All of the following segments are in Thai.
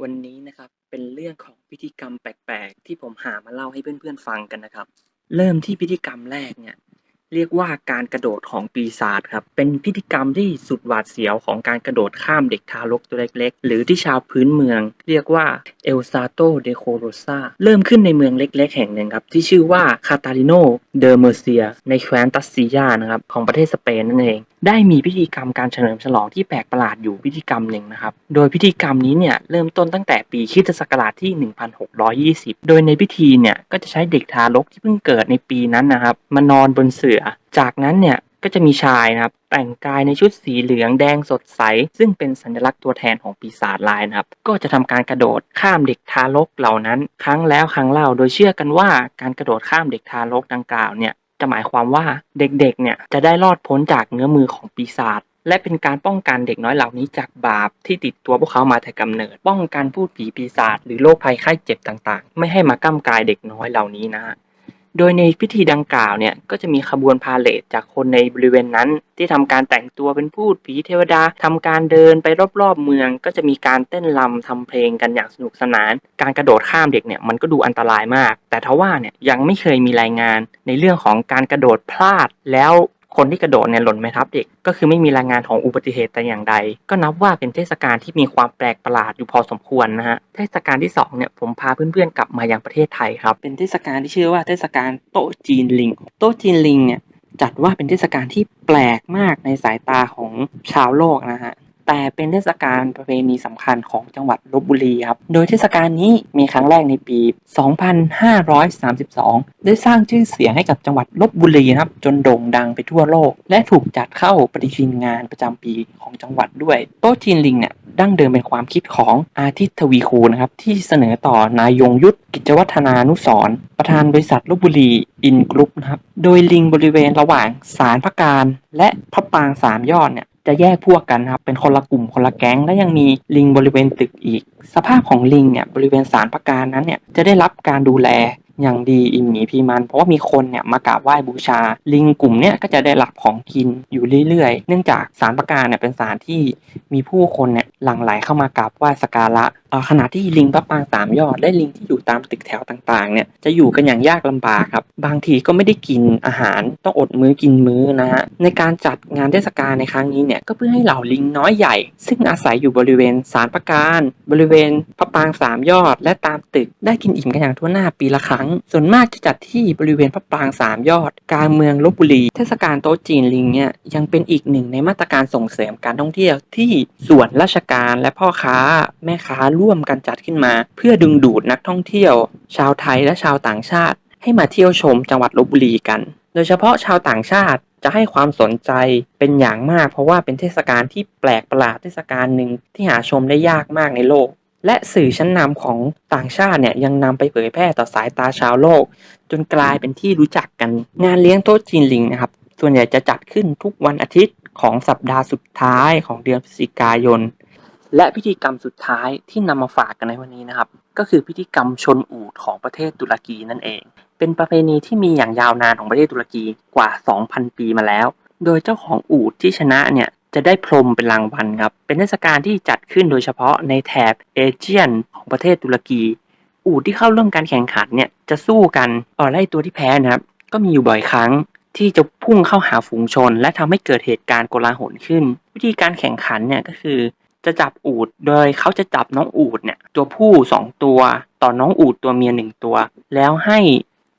วันนี้นะครับเป็นเรื่องของพิธีกรรมแปลกๆ ที่ผมหามาเล่าให้เพื่อนๆฟังกันนะครับ เริ่มที่พิธีกรรมแรกเนี่ยเรียกว่าการกระโดดของปีศาจครับ เป็นพิธีกรรมที่สุดหวาดเสียวของการกระโดดข้ามเด็กทารกตัวเล็กๆ หรือที่ชาวพื้นเมือง เรียกว่าเอลซาโตเดโคโรซาเริ่มขึ้นในเมืองเล็กๆ แห่งหนึ่งครับ ที่ชื่อว่าคาตาลิโนเดอเมอร์เซีย ในแคว้นตัสซิยานะครับของประเทศสเปนนั่นเอง ได้มีพิธีกรรมการเฉลิมฉลองที่แปลกประหลาดอยู่พิธีกรรมหนึ่งนะครับ โดยพิธีกรรมนี้เนี่ยเริ่มต้นตั้งแต่ปีคริสตศักราชที่ 1620 โดยในพิธีเนี่ยก็จะใช้เด็กทารกที่เพิ่งเกิดในปีนั้นนะครับมานอนบนเสื่อ จากนั้นเนี่ยก็จะมีชายนะครับแต่งกายในชุดสีเหลืองแดงสดใส ซึ่งเป็นสัญลักษณ์ตัวแทนของปีศาจลายนะครับ ก็จะทำการกระโดดข้ามเด็กทารกเหล่านั้น ครั้งแล้วครั้งเล่าโดยเชื่อกันว่าการกระโดดข้ามเด็กทารกดังกล่าวเนี่ย จะหมายความว่าเด็กๆเนี่ยจะได้รอดพ้นจากเงื้อมือของปีศาจและเป็นการป้องกันเด็กน้อยเหล่านี้จากบาปที่ติดตัวพวกเขามาแต่กำเนิด ป้องกันพูดผีปีศาจหรือโรคภัยไข้เจ็บต่างๆ ไม่ให้มาก้ำกายเด็กน้อยเหล่านี้นะ โดยในพิธีดังกล่าวเนี่ยก็จะมีขบวนพาเหรดจากคนในบริเวณนั้น ที่ทำการแต่งตัวเป็นพูดผีเทวดาทำการเดินไปรอบๆเมือง ก็จะมีการเต้นรำทำเพลงกันอย่างสนุกสนาน การกระโดดข้ามเด็กเนี่ยมันก็ดูอันตรายมาก แต่ทว่าเนี่ยยังไม่เคยมีรายงานในเรื่องของการกระโดดพลาดแล้ว คนที่กระโดดเนี่ยหล่นไม่ทับเด็ก ก็คือไม่มีรายงานของอุบัติเหตุแต่อย่างใด ก็นับว่าเป็นเทศกาลที่มีความแปลกประหลาดอยู่พอสมควรนะฮะ เทศกาลที่สองเนี่ยผมพาเพื่อนๆกลับมายังประเทศไทยครับ เป็นเทศกาลที่ชื่อว่าเทศกาลโต๊ะจีนลิง โต๊ะจีนลิงเนี่ยจัดว่าเป็นเทศกาลที่แปลกมากในสายตาของชาวโลกนะฮะ แต่เป็นเทศกาลประเพณีสำคัญของจังหวัดลบบุรีครับ โดยเทศกาลนี้มีครั้งแรกในปี 2532 ได้สร้างชื่อเสียงให้กับจังหวัดลบบุรีนะครับ จนโด่งดังไปทั่วโลก และถูกจัดเข้าปฏิทินงานประจำปีของจังหวัดด้วย โต๊ะจีนลิงเนี่ยดั้งเดิมเป็นความคิดของอาทิตย์ทวีคูนะครับที่เสนอต่อนายยงยุทธกิจวัฒนานุสรประธานบริษัทลบบุรีอินกรุ๊ปนะครับ โดยลิงบริเวณระหว่างสารพระการ และพระปางสามยอดเนี่ย จะแยกพวกกันครับเป็นคนละกลุ่มคนละแก๊งและยังมีลิงบริเวณตึกอีก สภาพของลิงเนี่ยบริเวณสารพระการนั้นเนี่ยจะได้รับการดูแล อย่างดีอิ่มหมีพีมัน เพราะว่ามีคนเนี่ยมากราบไหว้บูชา ลิงกลุ่มเนี่ยก็จะได้รับของกินอยู่เรื่อยๆ เนื่องจากสารพระการเนี่ยเป็นสารที่มีผู้คนเนี่ยหลั่งไหลเข้ามากราบไหว้สักการะออขณะที่ลิงพระปางสามยอดและลิงที่อยู่ตามตึกแถวต่างๆเนี่ยจะอยู่กันอย่างยากลำบากครับ บางทีก็ไม่ได้กินอาหารต้องอดมื้อกินมื้อนะฮะในการจัดงานเทศกาลในครั้งนี้เนี่ยก็เพื่อให้เหล่าลิงน้อยใหญ่ ซึ่งอาศัยอยู่บริเวณสารประการ บริเวณพระปางสามยอด และตามตึกได้กินอิ่มกันอย่างทั่วหน้าปีละครั้งส่วนมากจะจัดที่บริเวณพระปรางสามยอด กลางเมืองลบบุรี เทศกาลโต๊ะจีนลิงเนี่ยยังเป็นอีกหนึ่งในมาตรการส่งเสริมการท่องเที่ยวที่ส่วนราชการและพ่อค้าแม่ค้าร่วมกันจัดขึ้นมา เพื่อดึงดูดนักท่องเที่ยว ชาวไทยและชาวต่างชาติ ให้มาเที่ยวชมจังหวัดลบบุรีกัน โดยเฉพาะชาวต่างชาติจะให้ความสนใจเป็นอย่างมาก เพราะว่าเป็นเทศกาลที่แปลกประหลาดเทศกาลหนึ่งที่หาชมได้ยากมากในโลก และสื่อชั้นนำของต่างชาติเนี่ยยังนำไปเผยแพร่ต่อสายตาชาวโลก จนกลายเป็นที่รู้จักกัน งานเลี้ยงโต๊ะจีนลิงนะครับ ส่วนใหญ่จะจัดขึ้นทุกวันอาทิตย์ของสัปดาห์สุดท้ายของเดือนพฤศจิกายน และพิธีกรรมสุดท้ายที่นำมาฝากกันในวันนี้นะครับ ก็คือพิธีกรรมชนอูฐของประเทศตุรกีนั่นเอง เป็นประเพณีที่มีอย่างยาวนานของประเทศตุรกีกว่า 2,000 ปีมาแล้ว โดยเจ้าของอูฐที่ชนะเนี่ย จะได้พรมเป็นรางวัลครับ เป็นเทศกาลที่จัดขึ้นโดยเฉพาะในแถบเอเชียนของประเทศตุรกี อูฐที่เข้าร่วมการแข่งขันเนี่ยจะสู้กันเออไล่ตัวที่แพ้นะครับ ก็มีอยู่บ่อยครั้งที่จะพุ่งเข้าหาฝูงชน และทำให้เกิดเหตุการณ์โกลาหลขึ้น วิธีการแข่งขันเนี่ยก็คือ จะจับอูฐโดยเขาจะจับน้องอูฐเนี่ยตัวผู้สองตัว ต่อน้องอูฐตัวเมียหนึ่งตัว แล้วให้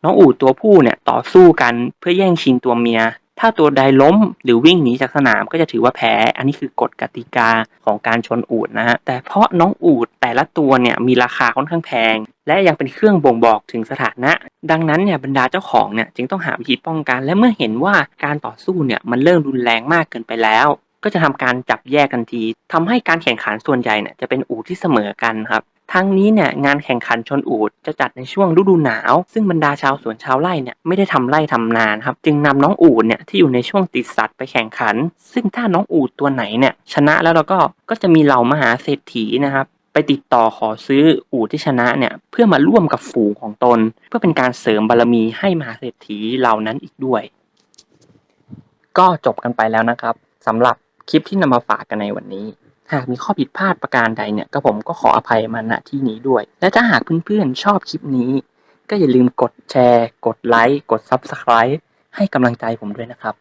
น้องอูฐตัวผู้เนี่ยต่อสู้กันเพื่อแย่งชิงตัวเมีย ถ้าตัวใดล้มหรือวิ่งหนีจากสนามก็จะถือว่าแพ้ อันนี้คือกฎกติกาของการชนอูฐนะฮะ แต่เพราะน้องอูฐแต่ละตัวเนี่ยมีราคาค่อนข้างแพง และยังเป็นเครื่องบ่งบอกถึงสถานะ ดังนั้นเนี่ยบรรดาเจ้าของเนี่ยจึงต้องหาวิธีป้องกัน และเมื่อเห็นว่าการต่อสู้เนี่ยมันเริ่มรุนแรงมากเกินไปแล้วก็จะทำการจับแยกกันทีทำให้การแข่งขันส่วนใหญ่เนี่ยจะเป็นอูฐที่เสมอกันครับ ทั้งนี้เนี่ยงานแข่งขันชนอูฐจะจัดในช่วงฤดูหนาว ซึ่งบรรดาชาวสวนชาวไร่เนี่ยไม่ได้ทำไร่ทำนานครับ จึงนำน้องอูฐเนี่ยที่อยู่ในช่วงติดสัตว์ไปแข่งขัน ซึ่งถ้าน้องอูฐตัวไหนเนี่ยชนะแล้วเราก็ก็จะมีเหล่ามหาเศรษฐีนะครับไปติดต่อขอซื้ออูฐที่ชนะเนี่ยเพื่อมาร่วมกับฝูงของตน เพื่อเป็นการเสริมบารมีให้มหาเศรษฐีเหล่านั้นอีกด้วย ก็จบกันไปแล้วนะครับสำหรับคลิปที่นำมาฝากกันในวันนี้ หากมีข้อผิดพลาดประการใดเนี่ยก็ผมก็ขออภัยมาณที่นี้ด้วย และถ้าหากเพื่อนๆชอบคลิปนี้ ก็อย่าลืมกดแชร์ กดไลค์ กด Subscribe ให้กำลังใจผมด้วยนะครับ